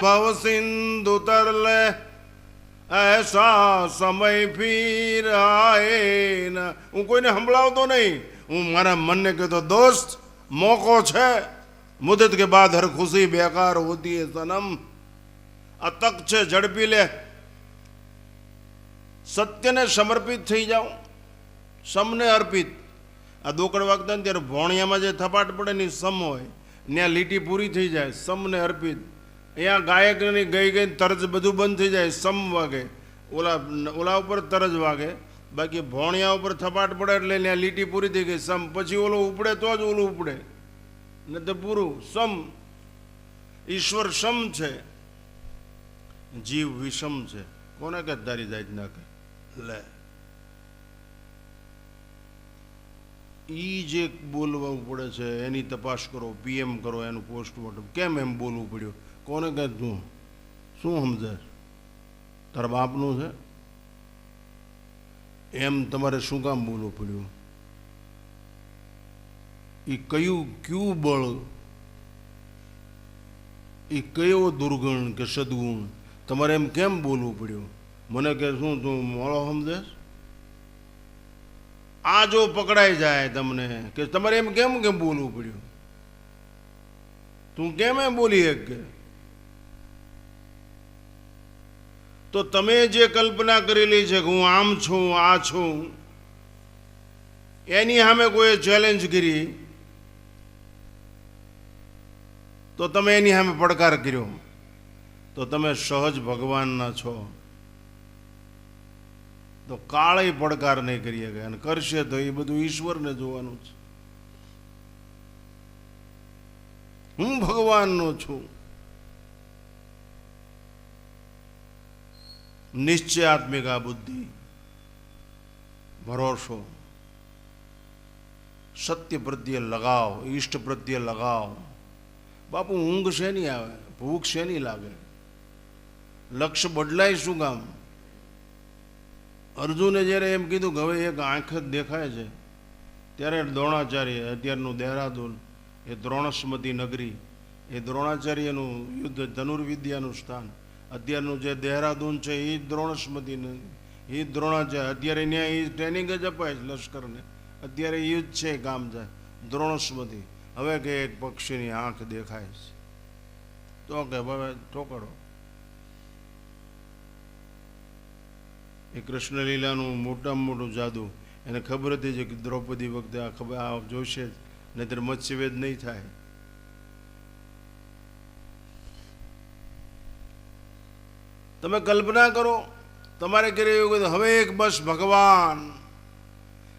ભવ સિંધુ તરલે એસા સમય ફીર આએ હું કોઈને સંભળાવતો નહીં હું મારા મનને કહેતો દોસ્ત મોકો છે મુદત કે બાદ હર ખુશી બેકાર હોતી હે સનમ આ તક છે ઝડપી લે સત્યને સમર્પિત થઈ જાઓ સમને અર્પિત આ દોકડ વાગતા ત્યારે ભોણિયામાં જે થપાટ પડે ને સમ હોય ત્યાં લીટી પૂરી થઈ જાય સમને અર્પિત અહીંયા ગાયકની ગઈ ગઈ તરજ બધું બંધ થઈ જાય, સમ વાગે. ઓલા ઓલા ઉપર તરજ વાગે. બાકી ભોણિયા ઉપર થપાટ પડે એટલે ત્યાં લીટી પૂરી થઈ ગઈ, સમ. પછી ઓલો ઉપડે તો જ ઓલું ઉપડે. ને તો પૂરું, સમ. ઈશ્વર સમ છે. જીવ વિષમ છે. કોને કે જાય જાત ના કે લે. ઈ જે બોલવું પડે છે, એની તપાસ કરો પીએમ કરો, એનું પોસ્ટમોર્ટમ. કેમ એમ બોલવું પડ્યું? કોને કહે તું? શું સમજે? તારા બાપનું છે? એમ તમારે શું કામ બોલવું પડ્યું? એ કયું કયું બળ? એ કયો દુર્ગુણ કે સદગુણ? તમારે એમ કેમ બોલવું પડ્યું? મને કે શું, તું મોળો સમજેશ આ જો પકડાઈ જાય તમને, કે તમારે એમ કેમ કેમ બોલવું પડ્યું? તું કેમ એમ બોલી એક કે તો તમે જે કલ્પના કરેલી છે કે હું આમ છું, આ છું, એની સામે કોઈ ચેલેન્જ કરી, તો તમે એની સામે પડકાર કર્યો. તો તમે સહજ ભગવાનના છો. તો કાળે પડકાર નહીં કરી શકે અને કરશે તો એ બધું ઈશ્વરને જોવાનું છે. હું ભગવાનનો છું. નિશ્ચયાત્મિક આ બુદ્ધિ. ભરોસો. સત્ય પ્રત્યે લગાવ, ઈષ્ટ પ્રત્યે લગાવ. બાપુ, ઊંઘ છે નહીં આવે, ભૂખ છે નહીં લાગે. લક્ષ્ય બદલાય શું કામ? અર્જુને જ્યારે એમ કીધું કે હવે એક આંખ જ દેખાય છે, ત્યારે દ્રોણાચાર્ય, અત્યારનું દહેરાદૂન, એ દ્રોણસ્મતી નગરી, એ દ્રોણાચાર્યનું યુદ્ધ, ધનુર્વિદ્યાનું સ્થાન અત્યારનું જે દહેરાદૂન છે એ જ દ્રોણસ્મતી એ દ્રોણાચાર્ય અત્યારે ત્યાં એ ટ્રેનિંગ જ અપાય છે લશ્કરને. અત્યારે એ જ છે ગામ છે દ્રોણસ્મતી. હવે કે એક પક્ષીની આંખ દેખાય છે. તો કે હવે ઠોકરો. એ કૃષ્ણલીલાનું મોટામાં મોટું જાદુ. એને ખબર હતી કે દ્રૌપદી વખતે આ ખબર આ જોશે જ. નહીતર મત્સ્યવેદ નહીં થાય. તમે કલ્પના કરો, તમારે ઘરે એવું કીધું હવે એક બસ ભગવાન.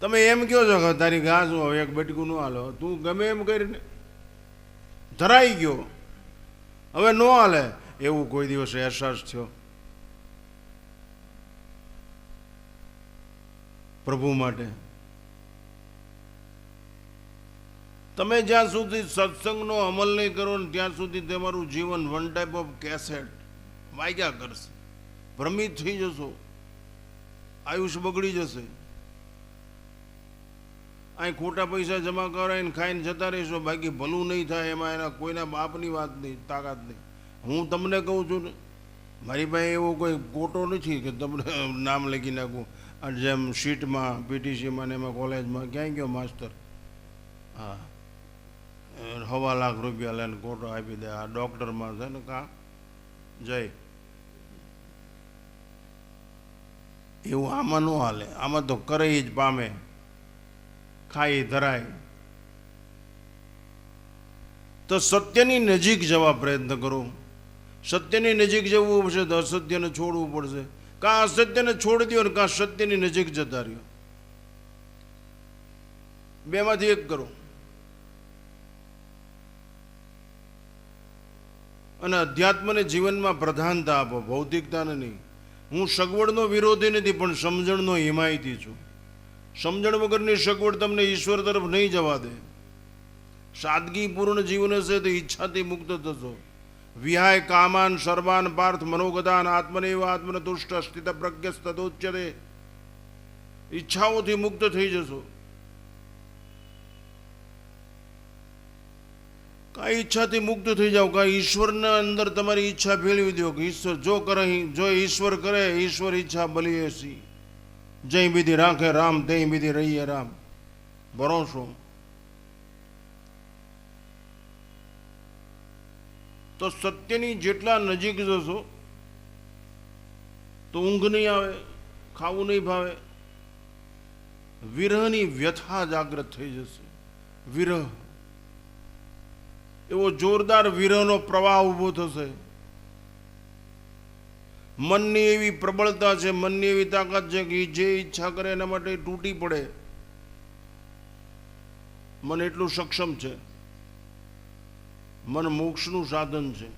તમે એમ કહો છો તારી ઘાસ હવે એક બટકું ન હાલો. તું ગમે એમ કરીને ધરાઈ ગયો. હવે ન હાલે. એવું કોઈ દિવસ અહેસાસ થયો. પ્રભુ માટે. તમે જ્યાં સુધી સત્સંગનો અમલ નહીં કરો ને ત્યાં સુધી તમારું જીવન વન ટાઈપ ઓફ કેસેટ વાગ્યા કરશે. ભ્રમિત થઈ જશો. આયુષ બગડી જશે. અહીં ખોટા પૈસા જમા કરાવીને ખાઈને જતા રહીશો. બાકી ભલું નહીં થાય એમાં, એના કોઈના બાપની વાત નહીં, તાકાત નહીં. હું તમને કહું છું ને, મારી પાસે એવો કોઈ કોટો નથી કે તમને નામ લખી નાખું. અને જેમ સીટમાં, પીટીસીમાં ને એમાં કોલેજમાં ક્યાંય ગયો માસ્તર હા. સવા લાખ રૂપિયા લઈને કોટો આપી દે. આ ડૉક્ટરમાં છે ને કા? જય. એવું આમાં ન હાલે. આમાં તો કરે જ પામે. ખાઈ ધરાય. તો સત્યની નજીક જવા પ્રયત્ન કરો. સત્યની નજીક જવું પડશે તો અસત્યને છોડવું પડશે. કાં અસત્યને છોડી દો ને કાં સત્યની નજીક જતા રહ્યો. બેમાંથી એક કરો. અને અધ્યાત્મને જીવનમાં પ્રધાનતા આપો, ભૌતિકતાને નહીં. હું સગવડનો વિરોધી નથી, પણ સમજણનો હિમાયતી છું. સમજણ વગરની સગવડ તમને ઈશ્વર તરફ નહીં જવા દે. સાદગીપૂર્ણ જીવન હશે તો ઈચ્છાથી મુક્ત થશો. વિહાય કામાન સર્વાન પાર્થ મનોગદાન આત્મનેવ આત્મન તુષ્ટ સ્થિત પ્રજ્ઞ તદોચ્યતે. ઈચ્છાઓથી મુક્ત થઈ જશો. કાંઈ ઈચ્છાથી મુક્ત થઈ જાઓ, કાંઈ ઈશ્વરના અંદર તમારી ઈચ્છા ફેલવી દો કે ઈશ્વર જો કરે, જો ઈશ્વર કરે ઈશ્વર ઈચ્છા બલીએ સી. જય વિધિ રાખે રામ તે વિધિ રહીએ રામ. ભરોસો તો સત્યની જેટલા નજીક જશો, તો ઊંઘ નહીં આવે, ખાવું નહીં ભાવે, વિરહની વ્યથા જાગૃત થઈ જશે. વિરહ. એવો જોરદાર વિરહનો પ્રવાહ ઊભો થશે. મનની એવી પ્રબળતા છે, મનની એવી તાકાત છે કે જે ઈચ્છા કરે એના માટે તૂટી પડે. મન એટલું સક્ષમ છે. મન મોક્ષનું સાધન છે.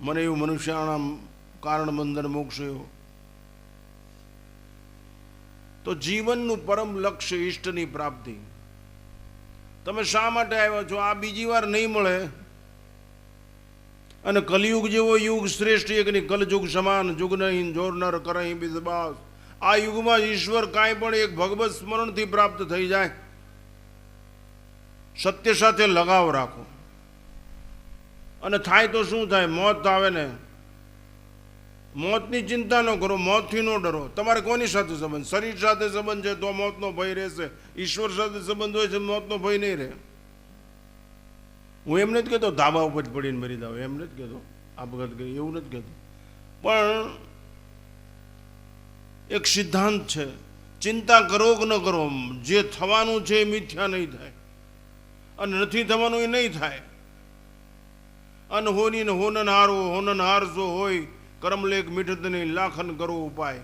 મને એવું મનુષ્યના કારણ બંધન મોક્ષ એવો. તો જીવનનું પરમ લક્ષ્ય ઈષ્ટની પ્રાપ્તિ. તમે શા માટે આવ્યા છો? આ બીજી વાર નહીં મળે. અને કલયુગ જેવો યુગ શ્રેષ્ઠ એક નહીં, કલયુગ સમાન, જુગ નહીં જોરનર કરહી બિદબાસ આ યુગમાં ઈશ્વર કાંઈ પણ એક ભગવત સ્મરણથી પ્રાપ્ત થઈ જાય. સત્ય સાથે લગાવ રાખો. અને થાય તો શું થાય? મોત આવે ને. મોતની ચિંતા ન કરો, મોતથી ન ડરો. તમારે કોની સાથે સંબંધ? શરીર સાથે સંબંધ છે તો મોતનો ભય રહેશે. ઈશ્વર સાથે સંબંધ હોય છે મોતનો ભય નહીં રહે. હું એમ નથી કહેતો ધાબા ઉપર જ પડીને મરી જાવ એમ નથી કહેતો. આપઘાત કરી એવું નથી કહેતો. પણ એક સિદ્ધાંત છે, ચિંતા કરો કે ન કરો, જે થવાનું છે એ મિથ્યા નહીં થાય. અને નથી થવાનું એ નહીં થાય. અન હોની ને હોનન હારો, હોનન હારસો હોય કરમલેખ મીઠતની લાખન કરો ઉપાય.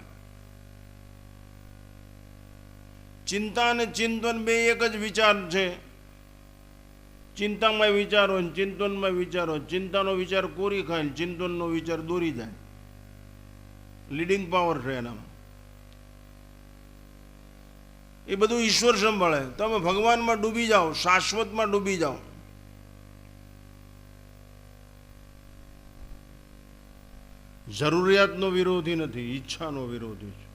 ચિંતા અને ચિંતન બે એક જ વિચાર છે. ચિંતામાં વિચારો ચિંતનમાં વિચારો ચિંતાનો વિચાર કોરી ખાય ચિંતનનો વિચાર દોરી જાય. લીડિંગ પાવર છે એનામાં. એ બધું ઈશ્વર સંભાળે. તમે ભગવાનમાં ડૂબી જાઓ, શાશ્વતમાં ડૂબી જાઓ. જરૂરિયાતનો વિરોધી નથી, ઈચ્છાનો વિરોધી છે.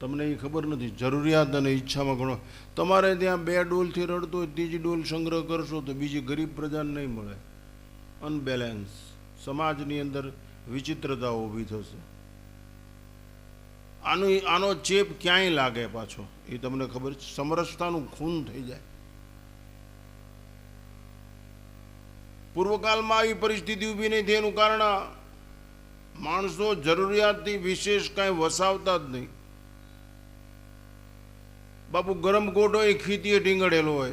તમને એ ખબર નથી, જરૂરિયાત અને ઈચ્છામાં ઘણો. તમારે ત્યાં બે ડોલથી રડતો હોય, ત્રીજી ડોલ સંગ્રહ કરશો તો બીજી ગરીબ પ્રજાને નહીં મળે. અનબેલેન્સ સમાજની અંદર વિચિત્રતા ઊભી થશે. આનો આનો ચેપ ક્યાંય લાગે પાછો? એ તમને ખબર છે. સમરસતાનું ખૂન થઈ જાય. પૂર્વકાળમાં આવી પરિસ્થિતિ ઊભી નહીં થઈ એનું કારણ માણસો જરૂરિયાતથી વિશેષ કાંઈ વસાવતા જ નહીં. બાપુ ગરમ ગોટો હોય ખીતીએ ટીંગડેલો હોય.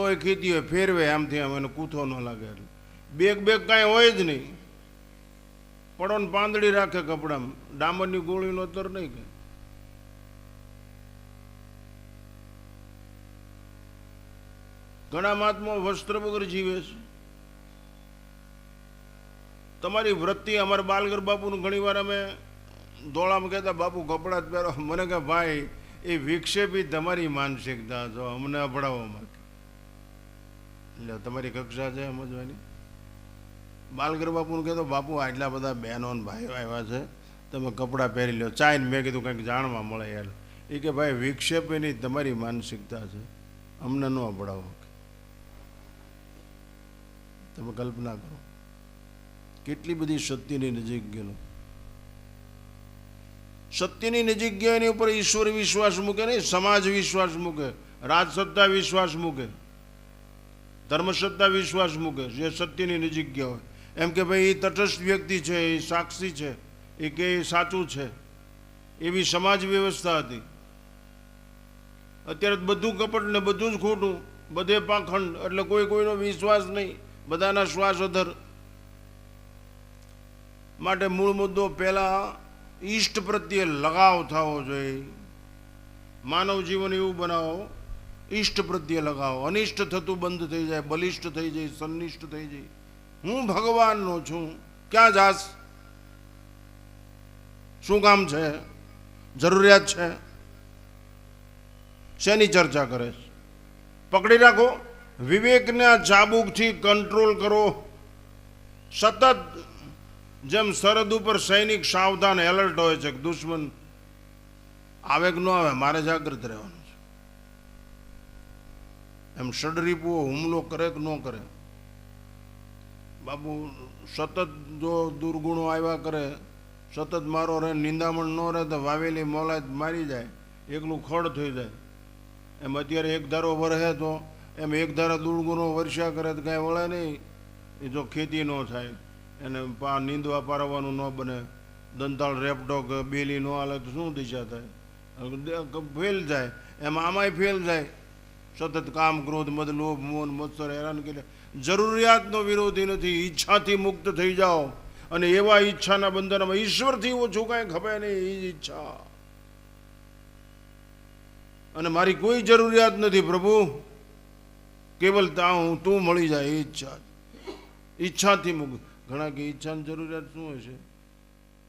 હોય ખીતી હોય, ફેરવે આમથી આમ, એને કૂથો ન લાગે એટલે. બેગ બેગ કાંઈ હોય જ નહીં. પડો પાંદડી રાખે કપડામાં. ડામરની ગોળીનો અતર નહીં કે. ઘણા મહાત્મા વસ્ત્ર વગર જીવે છે. તમારી વૃત્તિ અમારા બાલગર બાપુનું ઘણી વાર અમે દોડામાં કહેતા, બાપુ, કપડાં જ પહેરો. મને કે, ભાઈ, એ વિક્ષેપી તમારી માનસિકતા જો અમને અભડાવવા માટે. એટલે તમારી કક્ષા છે સમજવાની. બાલગર બાપુનું કહેતો, બાપુ, આટલા બધા બહેનો ભાઈઓ આવ્યા છે, તમે કપડાં પહેરી લો ચાઈને મેં કીધું કંઈક જાણવા મળે યાર. એ કે, ભાઈ, વિક્ષેપ એની તમારી માનસિકતા છે, અમને ન અભડાવો. તમે કલ્પના કરો. કેટલી બધી સત્યની નજીક ગયેલો. સત્યની નજીક ગયા એની ઉપર ઈશ્વર વિશ્વાસ મૂકે નહીં, સમાજ વિશ્વાસ મૂકે, રાજસત્તા વિશ્વાસ મૂકે, ધર્મસત્તા વિશ્વાસ મૂકે, જે સત્યની નજીક ગયા હોય. એમ કે ભાઈ એ તટસ્થ વ્યક્તિ છે એ સાક્ષી છે એ કે એ સાચું છે. એવી સમાજ વ્યવસ્થા હતી. અત્યારે બધું કપટ ને બધું જ ખોટું. બધે પાખંડ, એટલે કોઈ કોઈનો વિશ્વાસ નહીં. બધાના શ્વાસ અધર. માટે મૂળ મુદ્દો પહેલાં ઈષ્ટ પ્રત્યે લગાવ થવો જોઈએ. માનવ જીવન એવું બનાવો, ઈષ્ટ પ્રત્યે લગાવો. અનિષ્ટ થતું બંધ થઈ જાય બલિષ્ઠ થઈ જાય સન્નિષ્ઠ થઈ જાય. હું ભગવાનનો છું. ક્યાં જાસ? શું કામ છે? જરૂરિયાત છે? શેની ચર્ચા કરે છે? પકડી રાખો. વિવેકના ચાબુકથી કંટ્રોલ કરો. સતત જેમ સરહદ ઉપર સૈનિક સાવધાન એલર્ટ હોય છે કે દુશ્મન આવે કે ન આવે, મારે જાગૃત રહેવાનું છે. એમ સડરીપુઓ હુમલો કરે કે ન કરે? બાપુ, સતત જો દુર્ગુણો આવ્યા કરે, સતત મારો રહે, નિંદામણ ન રહે, તો વાવેલી મોલાદ મારી જાય, એકલું ખડ થઈ જાય. એમ અત્યારે એક ધારો વરહે તો, એમ એક ધારા દુર્ગુણો વર્ષા કરે તો કાંઈ વળે નહીં. એ જો ખેતી ન થાય. એને પા નીંદવા પારવાનું ન બને. દંતાળ રેપટો કે બેલી ન હાલે તો શું દિશા થાય? ફેલ જાય એમાં આમાંય ફેલ જાય સતત કામ, ક્રોધ, મદ, લોભ, મોન, મત્સર, હેરાન કરે. જરૂરિયાતનો વિરોધી નથી. ઈચ્છાથી મુક્ત થઈ જાઓ. અને એવા ઈચ્છાના બંધનમાં ઈશ્વરથી ઓછું કાંઈ ખપે નહીં. એ ઈચ્છા. અને મારી કોઈ જરૂરિયાત નથી, પ્રભુ. કેવલ તા હું તું મળી જાય, એ ઈચ્છા. ઈચ્છાથી મુક્ત. ઘણા કે ઈચ્છાની જરૂરિયાત શું હશે